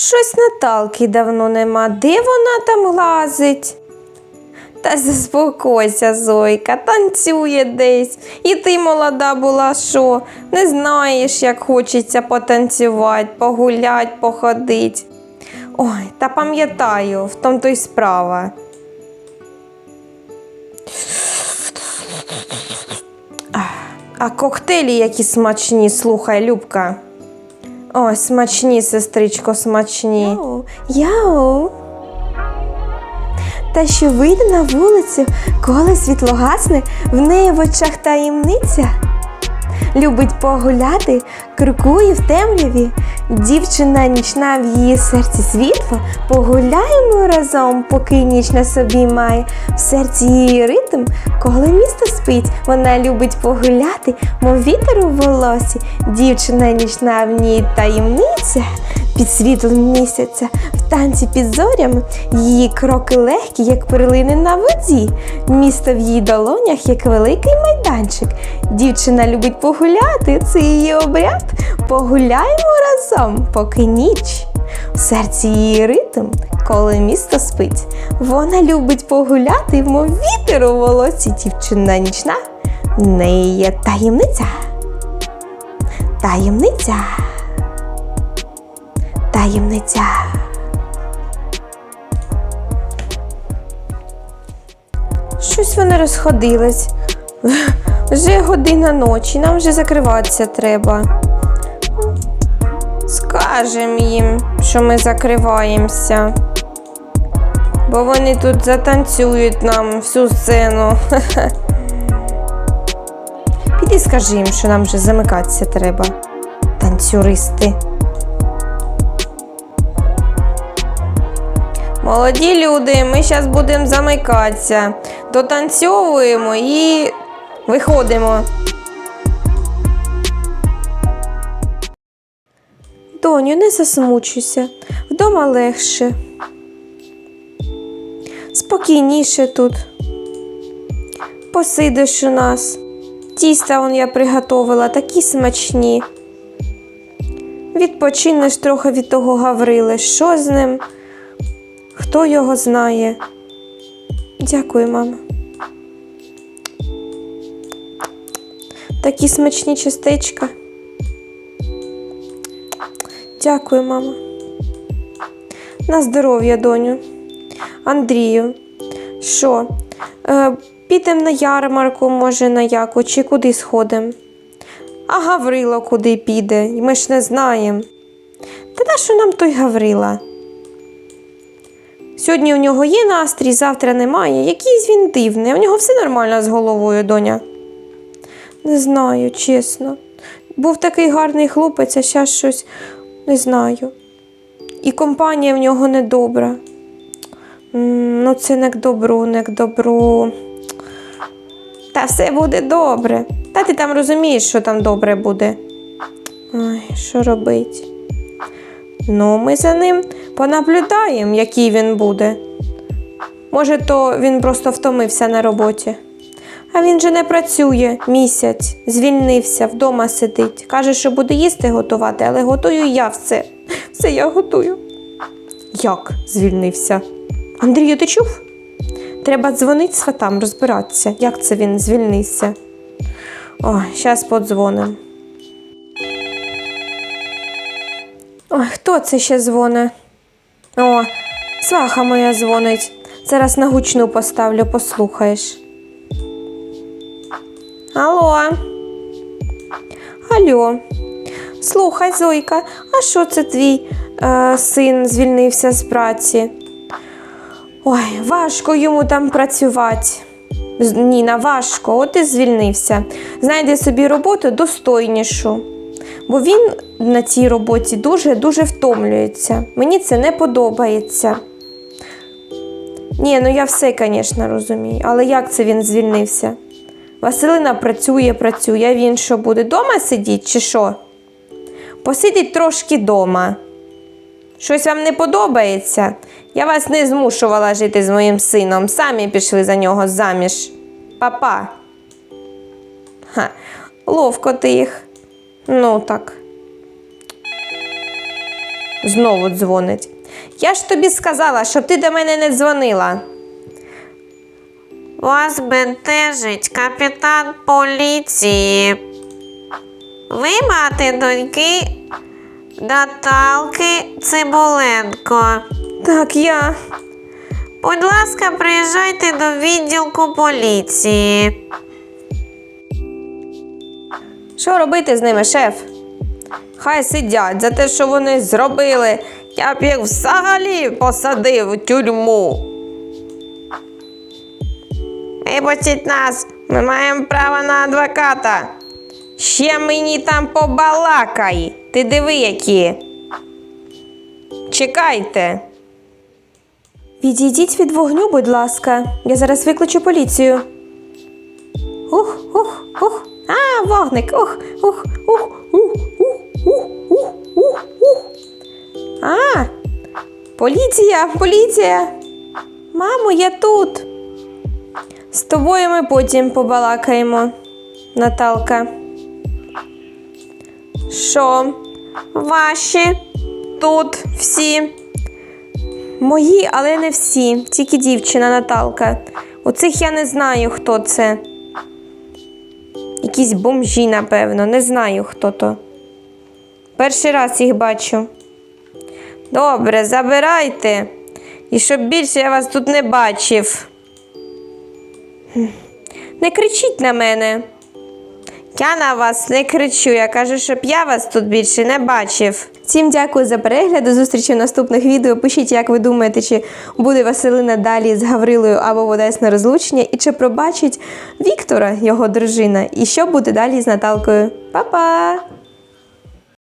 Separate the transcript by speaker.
Speaker 1: Щось Наталки давно нема. Де вона там лазить? Та заспокойся, Зойка, танцює десь. І ти молода була, що? Не знаєш, як хочеться потанцювати, погулять, походить. Ой, та пам'ятаю, в тому то й справа. А коктейлі які смачні, слухай, Любка. Ой, смачні, сестричко, смачні. Яу, яу. Та що вийде на вулицю, коли світло гасне, в неї в очах таємниця. Любить погуляти, крокує в темряві. Дівчина нічна в її серці світло. Погуляємо разом, поки ніч на собі має. В серці її ритм, коли місто спить. Вона любить погуляти, мов вітер у волосі. Дівчина нічна в ній таємниця. Під світлом місяця, в танці під зорями, її кроки легкі, як перлини на воді. Місто в її долонях, як великий майданчик. Дівчина любить погуляти, це її обряд. Погуляємо разом, поки ніч. В серці її ритм, коли місто спить. Вона любить погуляти, мов вітер у волосі. Дівчина нічна, в неї є таємниця. Таємниця. Таємниця. Щось вони розходились. Вже година ночі, нам вже закриватися треба. Скажем їм, що ми закриваємося. Бо вони тут затанцюють нам всю сцену. Піди скажи їм, що нам вже замикатися треба. Танцюристи. Молоді люди, ми зараз будемо замикатися. Дотанцьовуємо і виходимо. Доню, не засмучуйся. Вдома легше. Спокійніше тут. Посидиш у нас. Тіста он я приготовила, такі смачні. Відпочинеш трохи від того Гаврили. Що з ним? Хто його знає? Дякую, мама. Такі смачні частечка. Дякую, мама. На здоров'я, доню. Андрію, що? Е, підемо на ярмарку, може, на яку, чи куди сходимо? А Гаврило куди піде? Ми ж не знаємо. Та на що нам той Гаврила? Сьогодні у нього є настрій, завтра немає. Якийсь він дивний. У нього все нормально з головою, доня. Не знаю, чесно. Був такий гарний хлопець, а зараз щось не знаю. І компанія в нього недобра. М, Ну, це не к добру, не к добру. Та все буде добре. Та ти там розумієш, що там добре буде. Ой, що робить? Ну, ми за ним понаблюдаємо, який він буде. Може, то він просто втомився на роботі. А він же не працює місяць, звільнився, вдома сидить. Каже, що буде їсти готувати, але готую я все. Все я готую. Як звільнився? Андрію, ти чув? Треба дзвонити сватам, розбиратися, як це він звільнився. Ой, зараз подзвоним. Ой, хто це ще дзвонить? О, сваха моя дзвонить. Зараз на гучну поставлю, послухаєш. Алло. Алло. Слухай, Зойка, а що це твій е, син звільнився з праці? Ой, важко йому там працювати. Ніна, важко, от і звільнився. Знайди собі роботу достойнішу. Бо він на цій роботі дуже-дуже втомлюється. Мені це не подобається. Ні, ну я все, звісно, розумію. Але як це він звільнився? Василина працює, працює, він що буде дома сидіти чи що? Посидіть трошки дома. Щось вам не подобається? Я вас не змушувала жити з моїм сином. Самі пішли за нього заміж. Папа. Ха, ловко ти їх. Ну так. Знову дзвонить. Я ж тобі сказала, щоб ти до мене не дзвонила.
Speaker 2: Вас бентежить капітан поліції. Ви мати доньки Наталки Цибуленко.
Speaker 1: Так, я.
Speaker 2: Будь ласка, приїжджайте до відділку поліції.
Speaker 1: Що робити з ними, шеф? Хай сидять за те, що вони зробили. Я б їх взагалі посадив у тюрму. Вибачіть нас, ми маємо право на адвоката. Ще мені там побалакай. Ти диви які. Чекайте. Відійдіть від вогню, будь ласка. Я зараз викличу поліцію. Ух, ух, ух. А, вогник. Ух, ух, ух, ух, ух, ух, ух, ух, ух. А, поліція, поліція. Мамо, я тут. З тобою ми потім побалакаємо, Наталка. Що? Ваші тут всі. Мої, але не всі. Тільки дівчина Наталка. У цих я не знаю, хто це. Якісь бомжі, напевно, не знаю, хто то. Перший раз їх бачу. Добре, забирайте. І щоб більше я вас тут не бачив. Не кричіть на мене. Я на вас не кричу. Я кажу, щоб я вас тут більше не бачив. Всім дякую за перегляд. До зустрічі в наступних відео. Пишіть, як ви думаєте, чи буде Василина далі з Гаврилою або в Одесне розлучення, і чи пробачить Віктора його дружина, і що буде далі з Наталкою. Па-па!